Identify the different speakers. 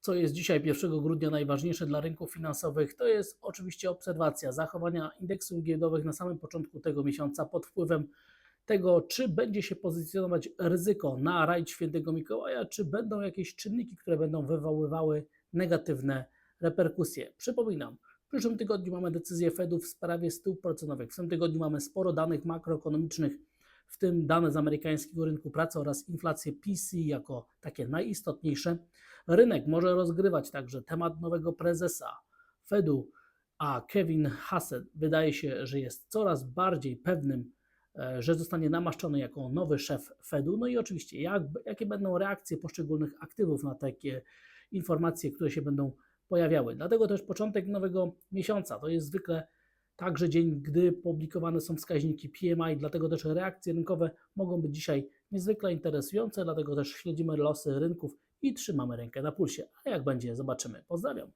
Speaker 1: Co jest dzisiaj 1 grudnia najważniejsze dla rynków finansowych, to jest oczywiście obserwacja zachowania indeksów giełdowych na samym początku tego miesiąca pod wpływem tego, czy będzie się pozycjonować ryzyko na rajd świętego Mikołaja, czy będą jakieś czynniki, które będą wywoływały negatywne reperkusje. Przypominam, w przyszłym tygodniu mamy decyzję Fedu w sprawie stóp procentowych. W tym tygodniu mamy sporo danych makroekonomicznych, w tym dane z amerykańskiego rynku pracy oraz inflację PC jako takie najistotniejsze. Rynek może rozgrywać także temat nowego prezesa Fedu, a Kevin Hassett wydaje się, że jest coraz bardziej pewnym, e, że zostanie namaszczony jako nowy szef Fedu. No i oczywiście, jak, jakie będą reakcje poszczególnych aktywów na takie informacje, które się będą pojawiały. Dlatego też początek nowego miesiąca to jest zwykle także dzień, gdy publikowane są wskaźniki PMI, dlatego też reakcje rynkowe mogą być dzisiaj niezwykle interesujące, dlatego też śledzimy losy rynków i trzymamy rękę na pulsie. A jak będzie, zobaczymy. Pozdrawiam.